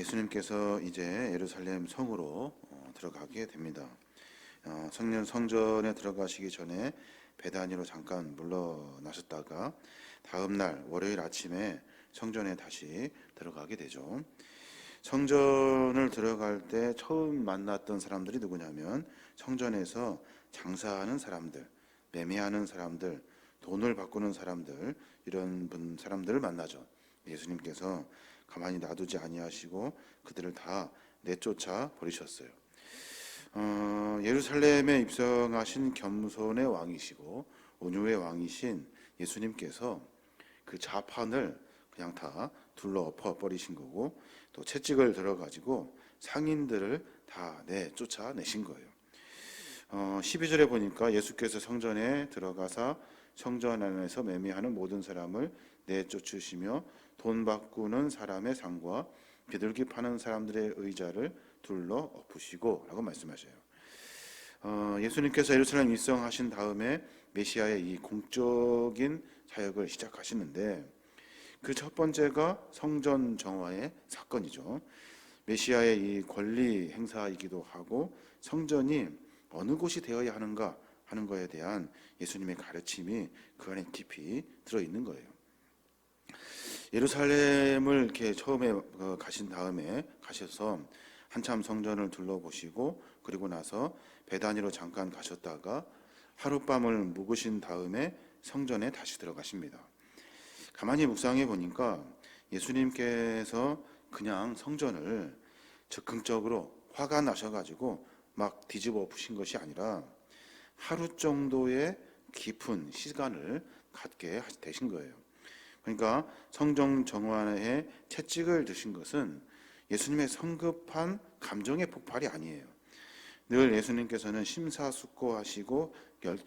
예수님께서 이제 예루살렘 성으로 어, 들어가게 됩니다. 어, 성년 성전에 들어가시기 전에 베다니로 잠깐 물러나셨다가 다음 날 월요일 아침에 성전에 다시 들어가게 되죠. 성전을 들어갈 때 처음 만났던 사람들이 누구냐면 성전에서 장사하는 사람들, 매매하는 사람들, 돈을 바꾸는 사람들 이런 분 사람들을 만나죠. 예수님께서 가만히 놔두지 아니하시고 그들을 다 내쫓아 버리셨어요. 어, 예루살렘에 입성하신 겸손의 왕이시고 온유의 왕이신 예수님께서 그 좌판을 그냥 다 둘러 엎어 버리신 거고 또 채찍을 들어가지고 상인들을 다 내쫓아 내신 거예요. 어, 12절에 보니까 예수께서 성전에 들어가사 성전 안에서 매매하는 모든 사람을 내쫓으시며 돈 바꾸는 사람의 상과 비둘기 파는 사람들의 의자를 둘러 엎으시고라고 말씀하셔요. 어, 예수님께서 예루살렘 입성하신 다음에 메시아의 이 공적인 사역을 시작하시는데 그 첫 번째가 성전 정화의 사건이죠. 메시아의 이 권리 행사이기도 하고 성전이 어느 곳이 되어야 하는가 하는 것에 대한 예수님의 가르침이 그 안에 깊이 들어 있는 거예요. 예루살렘을 이렇게 처음에 어, 가신 다음에 가셔서 한참 성전을 둘러보시고 그리고 나서 베다니로 잠깐 가셨다가 하룻밤을 묵으신 다음에 성전에 다시 들어가십니다. 가만히 묵상해 보니까 예수님께서 그냥 성전을 적극적으로 화가 나셔가지고 막 뒤집어 푸신 것이 아니라 하루 정도의 깊은 시간을 갖게 되신 거예요. 그러니까 성정 정화에 채찍을 드신 것은 예수님의 성급한 감정의 폭발이 아니에요. 늘 예수님께서는 심사숙고하시고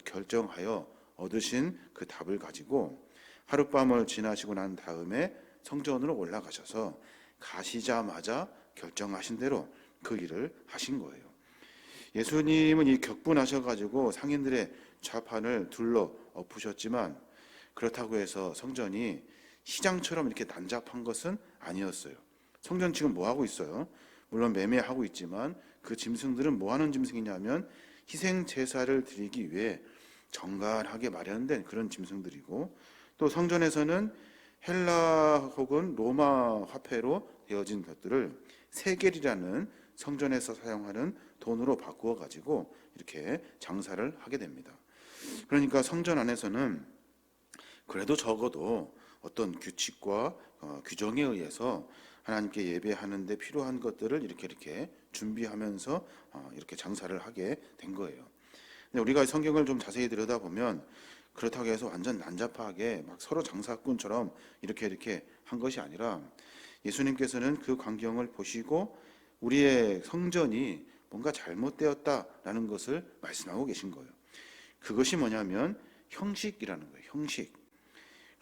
결정하여 얻으신 그 답을 가지고 하룻밤을 지나시고 난 다음에 성전으로 올라가셔서 가시자마자 결정하신 대로 그 일을 하신 거예요. 예수님은 이 격분하셔가지고 상인들의 좌판을 둘러 엎으셨지만 그렇다고 해서 성전이 시장처럼 이렇게 난잡한 것은 아니었어요. 성전 지금 뭐 하고 있어요? 물론 매매하고 있지만 그 짐승들은 뭐 하는 짐승이냐면 희생 제사를 드리기 위해 정갈하게 마련된 그런 짐승들이고 또 성전에서는 헬라 혹은 로마 화폐로 되어진 것들을 세겔이라는 성전에서 사용하는 돈으로 바꾸어 가지고 이렇게 장사를 하게 됩니다. 그러니까 성전 안에서는 그래도 적어도 어떤 규칙과 어, 규정에 의해서 하나님께 예배하는데 필요한 것들을 이렇게 이렇게 준비하면서 어, 이렇게 장사를 하게 된 거예요. 근데 우리가 성경을 좀 자세히 들여다보면 그렇다고 해서 완전 난잡하게 막 서로 장사꾼처럼 이렇게 이렇게 한 것이 아니라 예수님께서는 그 광경을 보시고 우리의 성전이 뭔가 잘못되었다라는 것을 말씀하고 계신 거예요. 그것이 뭐냐면 형식이라는 거예요. 형식.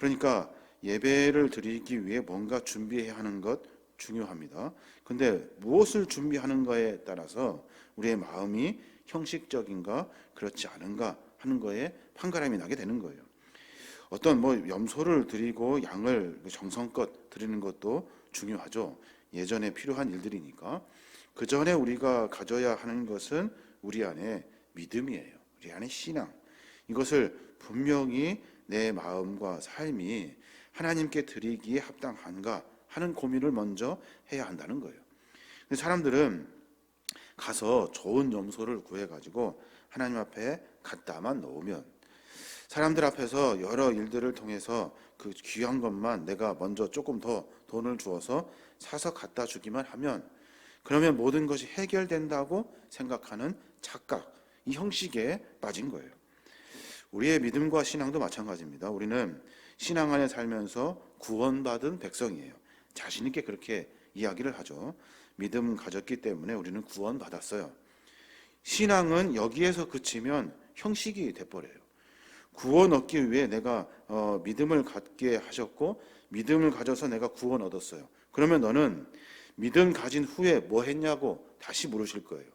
그러니까 예배를 드리기 위해 뭔가 준비해야 하는 것 중요합니다. 근데 무엇을 준비하는가에 따라서 우리의 마음이 형식적인가 그렇지 않은가 하는 거에 판가름이 나게 되는 거예요. 어떤 뭐 염소를 드리고 양을 정성껏 드리는 것도 중요하죠. 예전에 필요한 일들이니까. 그 전에 우리가 가져야 하는 것은 우리 안에 믿음이에요. 우리 안에 신앙. 이것을 분명히 내 마음과 삶이 하나님께 드리기에 합당한가 하는 고민을 먼저 해야 한다는 거예요. 사람들은 가서 좋은 염소를 구해가지고 하나님 앞에 갖다만 놓으면 사람들 앞에서 여러 일들을 통해서 그 귀한 것만 내가 먼저 조금 더 돈을 주어서 사서 갖다 주기만 하면 그러면 모든 것이 해결된다고 생각하는 착각, 이 형식에 빠진 거예요. 우리의 믿음과 신앙도 마찬가지입니다. 우리는 신앙 안에 살면서 구원받은 백성이에요. 자신 있게 그렇게 이야기를 하죠. 믿음 가졌기 때문에 우리는 구원받았어요. 신앙은 여기에서 그치면 형식이 돼버려요. 구원 얻기 위해 내가 어, 믿음을 갖게 하셨고 믿음을 가져서 내가 구원 얻었어요. 그러면 너는 믿음 가진 후에 뭐 했냐고 다시 물으실 거예요.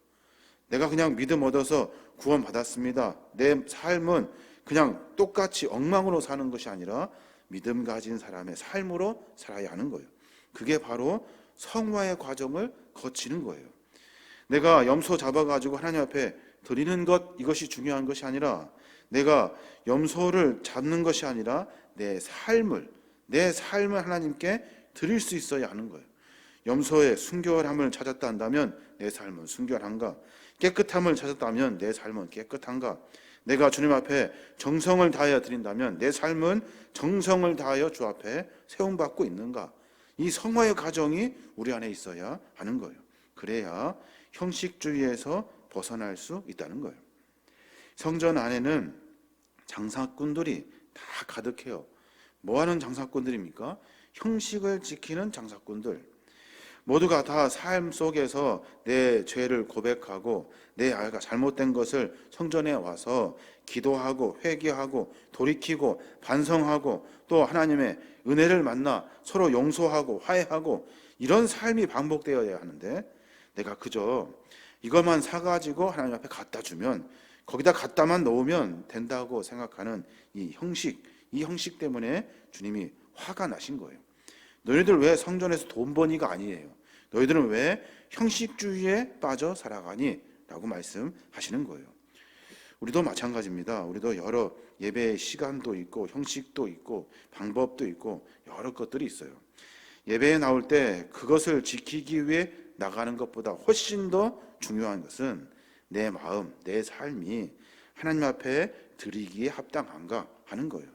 내가 그냥 믿음 얻어서 구원 받았습니다. 내 삶은 그냥 똑같이 엉망으로 사는 것이 아니라 믿음 가진 사람의 삶으로 살아야 하는 거예요. 그게 바로 성화의 과정을 거치는 거예요. 내가 염소 잡아가지고 하나님 앞에 드리는 것 이것이 중요한 것이 아니라 내가 염소를 잡는 것이 아니라 내 삶을 내 삶을 하나님께 드릴 수 있어야 하는 거예요. 염소의 순결함을 찾았다 한다면 내 삶은 순결한가? 깨끗함을 찾았다면 내 삶은 깨끗한가? 내가 주님 앞에 정성을 다하여 드린다면 내 삶은 정성을 다하여 주 앞에 세움받고 있는가? 이 성화의 과정이 우리 안에 있어야 하는 거예요. 그래야 형식주의에서 벗어날 수 있다는 거예요. 성전 안에는 장사꾼들이 다 가득해요. 뭐 하는 장사꾼들입니까? 형식을 지키는 장사꾼들. 모두가 다 삶 속에서 내 죄를 고백하고 내 아이가 잘못된 것을 성전에 와서 기도하고 회개하고 돌이키고 반성하고 또 하나님의 은혜를 만나 서로 용서하고 화해하고 이런 삶이 반복되어야 하는데 내가 그저 이것만 사가지고 하나님 앞에 갖다 주면 거기다 갖다만 놓으면 된다고 생각하는 이 형식, 이 형식 때문에 주님이 화가 나신 거예요. 너희들 왜 성전에서 돈 버니가 아니에요. 너희들은 왜 형식주의에 빠져 살아가니? 라고 말씀하시는 거예요. 우리도 마찬가지입니다. 우리도 여러 예배의 시간도 있고 형식도 있고 방법도 있고 여러 것들이 있어요. 예배에 나올 때 그것을 지키기 위해 나가는 것보다 훨씬 더 중요한 것은 내 마음, 내 삶이 하나님 앞에 드리기에 합당한가 하는 거예요.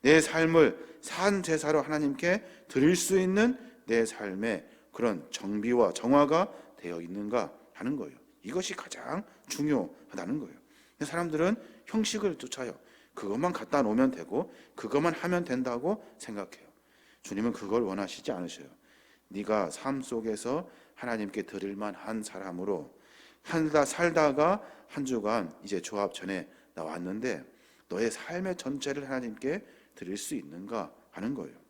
내 삶을 산 제사로 하나님께 드릴 수 있는 내 삶의 그런 정비와 정화가 되어 있는가 하는 거예요. 이것이 가장 중요하다는 거예요. 사람들은 형식을 쫓아요. 그것만 갖다 놓으면 되고 그것만 하면 된다고 생각해요. 주님은 그걸 원하시지 않으셔요. 네가 삶 속에서 하나님께 드릴 만한 사람으로 한다 살다가 한 주간 이제 조합 전에 나왔는데 너의 삶의 전체를 하나님께 드릴 수 있는가 하는 거예요.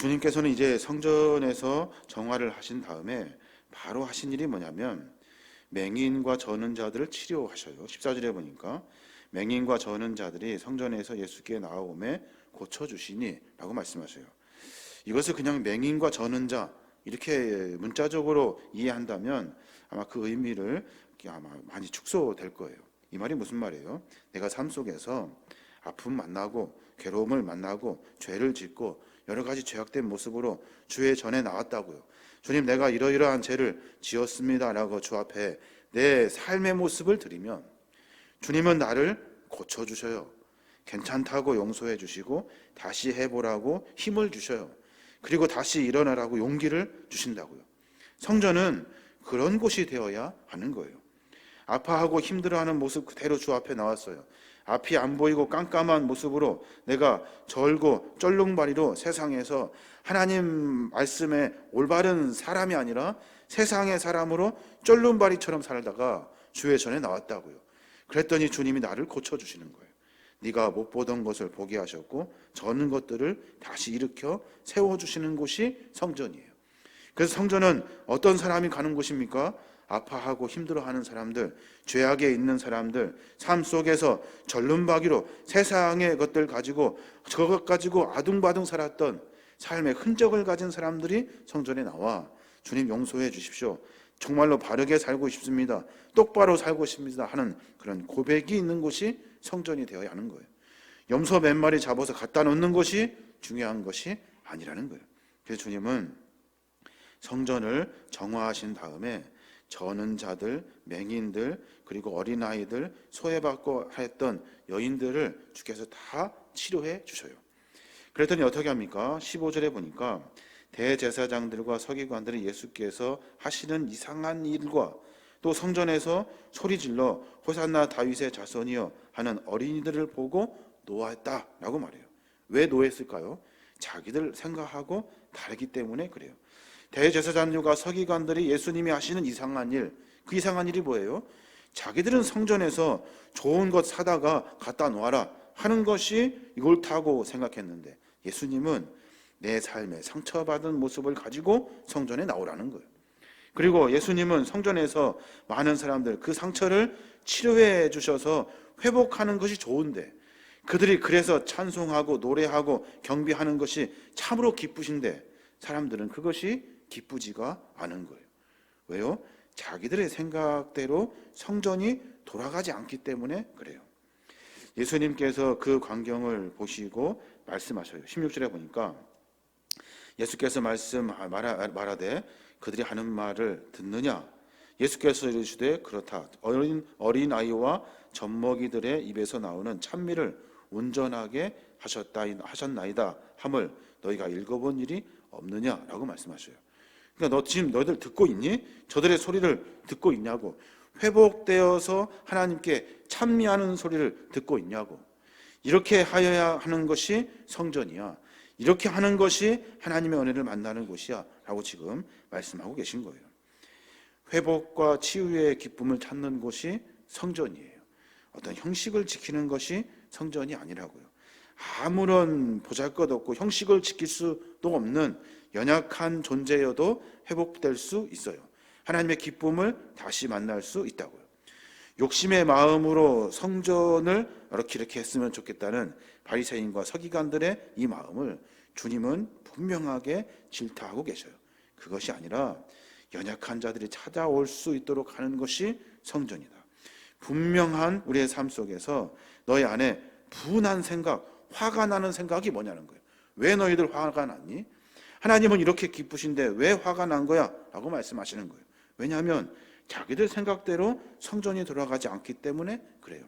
주님께서는 이제 성전에서 정화를 하신 다음에 바로 하신 일이 뭐냐면 맹인과 저는 자들을 치료하셔요. 14절에 보니까 맹인과 저는 자들이 성전에서 예수께 나아오매 고쳐 주시니라고 말씀하셔요. 이것을 그냥 맹인과 저는 자 이렇게 문자적으로 이해한다면 아마 그 의미를 아마 많이 축소될 거예요. 이 말이 무슨 말이에요? 내가 삶 속에서 아픔 만나고 괴로움을 만나고 죄를 짓고 여러 가지 죄악된 모습으로 주의 전에 나왔다고요. 주님 내가 이러이러한 죄를 지었습니다라고 주 앞에 내 삶의 모습을 드리면 주님은 나를 고쳐 주셔요. 괜찮다고 용서해 주시고 다시 해보라고 힘을 주셔요. 그리고 다시 일어나라고 용기를 주신다고요. 성전은 그런 곳이 되어야 하는 거예요. 아파하고 힘들어하는 모습 그대로 주 앞에 나왔어요. 앞이 안 보이고 깜깜한 모습으로 내가 절고 쩔룩바리로 세상에서 하나님 말씀에 올바른 사람이 아니라 세상의 사람으로 쩔룩바리처럼 살다가 주의 전에 나왔다고요. 그랬더니 주님이 나를 고쳐 주시는 거예요. 네가 못 보던 것을 보게 하셨고 저는 것들을 다시 일으켜 세워 주시는 곳이 성전이에요. 그래서 성전은 어떤 사람이 가는 곳입니까? 아파하고 힘들어하는 사람들, 죄악에 있는 사람들, 삶 속에서 절름박이로 세상의 것들 가지고 저것 가지고 아둥바둥 살았던 삶의 흔적을 가진 사람들이 성전에 나와 주님 용서해 주십시오. 정말로 바르게 살고 싶습니다. 똑바로 살고 싶습니다. 하는 그런 고백이 있는 곳이 성전이 되어야 하는 거예요. 염소 몇 마리 잡아서 갖다 놓는 것이 중요한 것이 아니라는 거예요. 그래서 주님은 성전을 정화하신 다음에 저는 자들, 맹인들, 그리고 어린아이들, 소외받고 했던 여인들을 주께서 다 치료해 주셔요. 그랬더니 어떻게 합니까? 15절에 보니까 대제사장들과 서기관들이 예수께서 하시는 이상한 일과 또 성전에서 소리질러 호산나 다윗의 자손이여 하는 어린이들을 보고 노하였다라고 말해요. 왜 노했을까요? 자기들 생각하고 다르기 때문에 그래요. 대제사장들과 서기관들이 예수님이 하시는 이상한 일, 그 이상한 일이 뭐예요? 자기들은 성전에서 좋은 것 사다가 갖다 놓아라 하는 것이 옳다고 생각했는데 예수님은 내 삶에 상처받은 모습을 가지고 성전에 나오라는 거예요. 그리고 예수님은 성전에서 많은 사람들 그 상처를 치료해 주셔서 회복하는 것이 좋은데 그들이 그래서 찬송하고 노래하고 경비하는 것이 참으로 기쁘신데 사람들은 그것이 기쁘지가 않은 거예요. 왜요? 자기들의 생각대로 성전이 돌아가지 않기 때문에 그래요. 예수님께서 그 광경을 보시고 말씀하셔요. 16절에 보니까 예수께서 말씀 말하, 말하되 그들이 하는 말을 듣느냐? 예수께서 이르시되 그렇다. 어린 어린 아이와 젖먹이들의 입에서 나오는 찬미를 온전하게 하셨다 하셨나이다 함을 너희가 읽어본 일이 없느냐라고 말씀하셔요. 그러니까 너 지금 너희들 듣고 있니? 저들의 소리를 듣고 있냐고. 회복되어서 하나님께 찬미하는 소리를 듣고 있냐고. 이렇게 하여야 하는 것이 성전이야. 이렇게 하는 것이 하나님의 은혜를 만나는 곳이야. 라고 지금 말씀하고 계신 거예요. 회복과 치유의 기쁨을 찾는 곳이 성전이에요. 어떤 형식을 지키는 것이 성전이 아니라고요. 아무런 보잘 것 없고 형식을 지킬 수도 없는 연약한 존재여도 회복될 수 있어요. 하나님의 기쁨을 다시 만날 수 있다고요. 욕심의 마음으로 성전을 이렇게 이렇게 했으면 좋겠다는 바리새인과 서기관들의 이 마음을 주님은 분명하게 질타하고 계셔요. 그것이 아니라 연약한 자들이 찾아올 수 있도록 하는 것이 성전이다. 분명한 우리의 삶 속에서 너희 안에 분한 생각, 화가 나는 생각이 뭐냐는 거예요. 왜 너희들 화가 났니? 하나님은 이렇게 기쁘신데 왜 화가 난 거야? 라고 말씀하시는 거예요. 왜냐하면 자기들 생각대로 성전이 돌아가지 않기 때문에 그래요.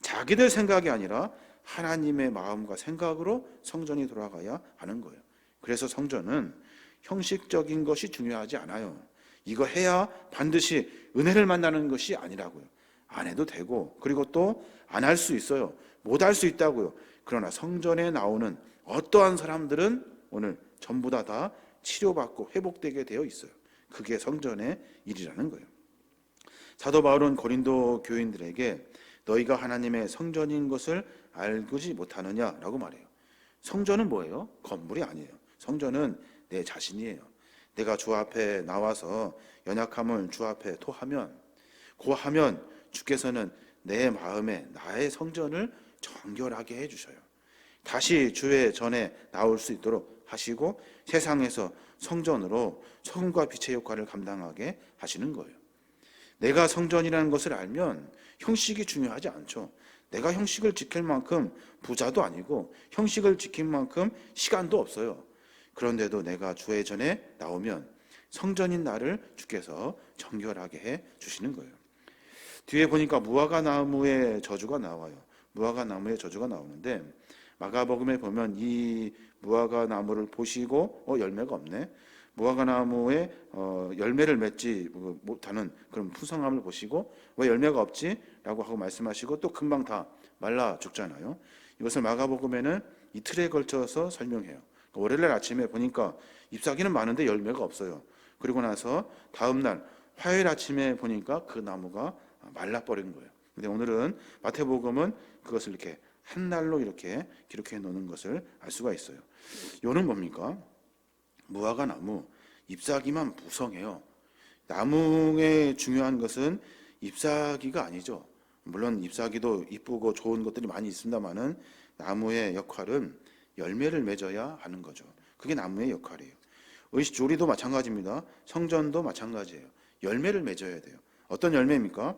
자기들 생각이 아니라 하나님의 마음과 생각으로 성전이 돌아가야 하는 거예요. 그래서 성전은 형식적인 것이 중요하지 않아요. 이거 해야 반드시 은혜를 만나는 것이 아니라고요. 안 해도 되고 그리고 또 안 할 수 있어요. 못 할 수 있다고요. 그러나 성전에 나오는 어떠한 사람들은 오늘 전부 다 다 치료받고 회복되게 되어 있어요. 그게 성전의 일이라는 거예요. 사도 바울은 고린도 교인들에게 너희가 하나님의 성전인 것을 알고지 못하느냐라고 말해요. 성전은 뭐예요? 건물이 아니에요. 성전은 내 자신이에요. 내가 주 앞에 나와서 연약함을 주 앞에 토하면 고하면 주께서는 내 마음에 나의 성전을 정결하게 해 주셔요. 다시 주의 전에 나올 수 있도록 하시고 세상에서 성전으로 소금과 빛의 역할을 감당하게 하시는 거예요. 내가 성전이라는 것을 알면 형식이 중요하지 않죠. 내가 형식을 지킬 만큼 부자도 아니고 형식을 지킬 만큼 시간도 없어요. 그런데도 내가 주의 전에 나오면 성전인 나를 주께서 정결하게 해 주시는 거예요. 뒤에 보니까 무화과 나무의 저주가 나와요. 무화과 나무의 저주가 나오는데 마가복음에 보면 이 무화과 나무를 보시고 어 열매가 없네. 무화과 나무에 어, 열매를 맺지 못하는 그런 푸성함을 보시고 왜 열매가 없지?라고 하고 말씀하시고 또 금방 다 말라 죽잖아요. 이것을 마가복음에는 이틀에 걸쳐서 설명해요. 월요일 아침에 보니까 잎사귀는 많은데 열매가 없어요. 그리고 나서 다음 날 화요일 아침에 보니까 그 나무가 말라버린 거예요. 근데 오늘은 마태복음은 그것을 이렇게 한 날로 이렇게 기록해 놓는 것을 알 수가 있어요. 요는 뭡니까? 무화과 나무 잎사귀만 무성해요. 나무의 중요한 것은 잎사귀가 아니죠. 물론 잎사귀도 이쁘고 좋은 것들이 많이 있습니다만은 나무의 역할은 열매를 맺어야 하는 거죠. 그게 나무의 역할이에요. 의식조리도 마찬가지입니다. 성전도 마찬가지예요. 열매를 맺어야 돼요. 어떤 열매입니까?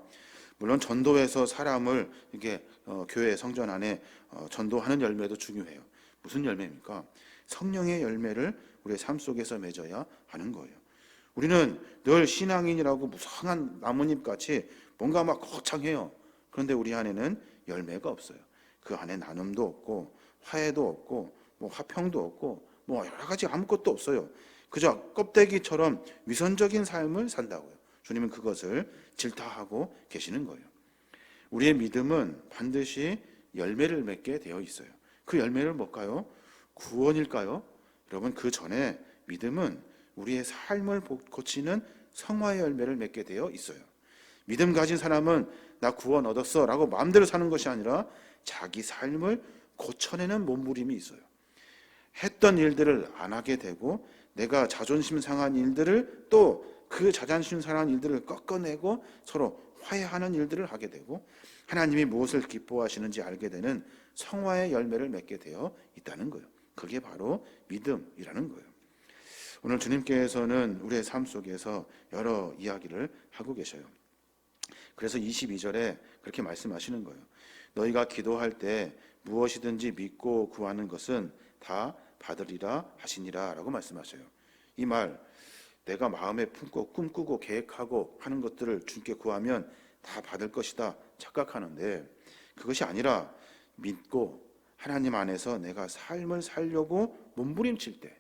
물론 전도에서 사람을 이게 어, 교회 성전 안에 어, 전도하는 열매도 중요해요. 무슨 열매입니까? 성령의 열매를 우리의 삶 속에서 맺어야 하는 거예요. 우리는 늘 신앙인이라고 무성한 나뭇잎 같이 뭔가 막 거창해요. 그런데 우리 안에는 열매가 없어요. 그 안에 나눔도 없고 화해도 없고 뭐 화평도 없고 뭐 여러 가지 아무것도 없어요. 그저 껍데기처럼 위선적인 삶을 산다고요. 주님은 그것을 질타하고 계시는 거예요. 우리의 믿음은 반드시 열매를 맺게 되어 있어요. 그 열매를 뭘까요? 구원일까요? 여러분 그 전에 믿음은 우리의 삶을 고치는 성화의 열매를 맺게 되어 있어요. 믿음 가진 사람은 나 구원 얻었어 라고 마음대로 사는 것이 아니라 자기 삶을 고쳐내는 몸부림이 있어요. 했던 일들을 안 하게 되고 내가 자존심 상한 일들을 또 그 자존심 상한 일들을 꺾어내고 서로 화해하는 일들을 하게 되고 하나님이 무엇을 기뻐하시는지 알게 되는 성화의 열매를 맺게 되어 있다는 거예요. 그게 바로 믿음이라는 거예요. 오늘 주님께서는 우리의 삶 속에서 여러 이야기를 하고 계셔요. 그래서 22절에 그렇게 말씀하시는 거예요. 너희가 기도할 때 무엇이든지 믿고 구하는 것은 다 받으리라 하시니라라고 말씀하셔요. 이 말 내가 마음에 품고 꿈꾸고 계획하고 하는 것들을 주님께 구하면 다 받을 것이다 착각하는데 그것이 아니라 믿고 하나님 안에서 내가 삶을 살려고 몸부림칠 때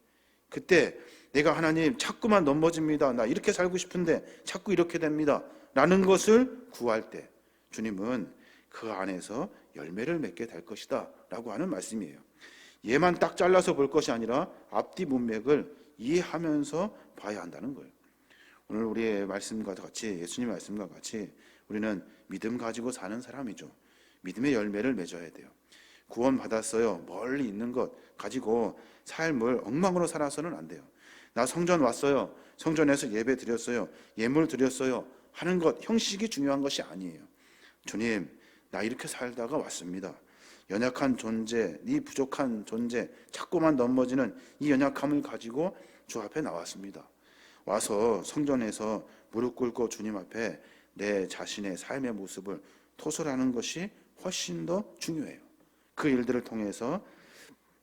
그때 내가 하나님 자꾸만 넘어집니다. 나 이렇게 살고 싶은데 자꾸 이렇게 됩니다. 라는 것을 구할 때 주님은 그 안에서 열매를 맺게 될 것이다. 라고 하는 말씀이에요. 얘만 딱 잘라서 볼 것이 아니라 앞뒤 문맥을 이해하면서 봐야 한다는 거예요. 오늘 우리의 말씀과 같이 예수님 말씀과 같이 우리는 믿음 가지고 사는 사람이죠. 믿음의 열매를 맺어야 돼요. 구원 받았어요. 멀리 있는 것 가지고 삶을 엉망으로 살아서는 안 돼요. 나 성전 왔어요. 성전에서 예배 드렸어요. 예물 드렸어요. 하는 것 형식이 중요한 것이 아니에요. 주님, 나 이렇게 살다가 왔습니다. 연약한 존재, 네 부족한 존재, 자꾸만 넘어지는 이 연약함을 가지고 주 앞에 나왔습니다. 와서 성전에서 무릎 꿇고 주님 앞에 내 자신의 삶의 모습을 토설하는 것이 훨씬 더 중요해요. 그 일들을 통해서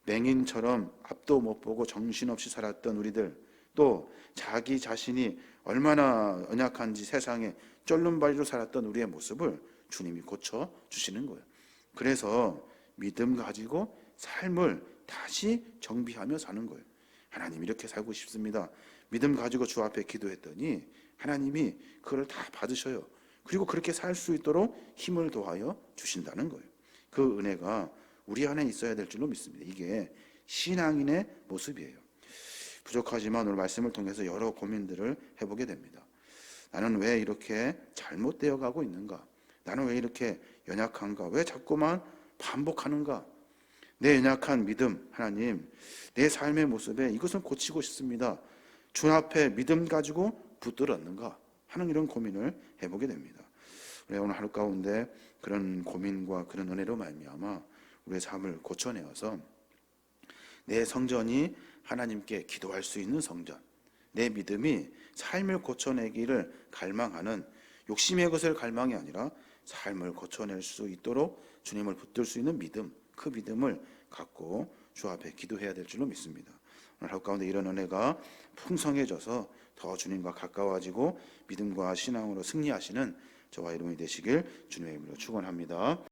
맹인처럼 앞도 못 보고 정신없이 살았던 우리들 또 자기 자신이 얼마나 연약한지 세상에 쫄름발이로 살았던 우리의 모습을 주님이 고쳐 주시는 거예요. 그래서 믿음 가지고 삶을 다시 정비하며 사는 거예요. 하나님 이렇게 살고 싶습니다. 믿음 가지고 주 앞에 기도했더니 하나님이 그걸 다 받으셔요. 그리고 그렇게 살 수 있도록 힘을 더하여 주신다는 거예요. 그 은혜가 우리 안에 있어야 될 줄로 믿습니다. 이게 신앙인의 모습이에요. 부족하지만 오늘 말씀을 통해서 여러 고민들을 해보게 됩니다. 나는 왜 이렇게 잘못되어 가고 있는가? 나는 왜 이렇게 연약한가? 왜 자꾸만 반복하는가? 내 연약한 믿음, 하나님, 내 삶의 모습에 이것을 고치고 싶습니다. 주 앞에 믿음 가지고 붙들었는가? 하는 이런 고민을 해보게 됩니다. 우리 오늘 하루 가운데 그런 고민과 그런 은혜로 말미암아 우리의 삶을 고쳐내어서 내 성전이 하나님께 기도할 수 있는 성전, 내 믿음이 삶을 고쳐내기를 갈망하는 욕심의 것을 갈망이 아니라 삶을 고쳐낼 수 있도록 주님을 붙들 수 있는 믿음, 그 믿음을 갖고 주 앞에 기도해야 될 줄로 믿습니다. 오늘 하루 가운데 이런 은혜가 풍성해져서 더 주님과 가까워지고 믿음과 신앙으로 승리하시는 저와 여러분이 되시길 주님의 이름으로 축원합니다.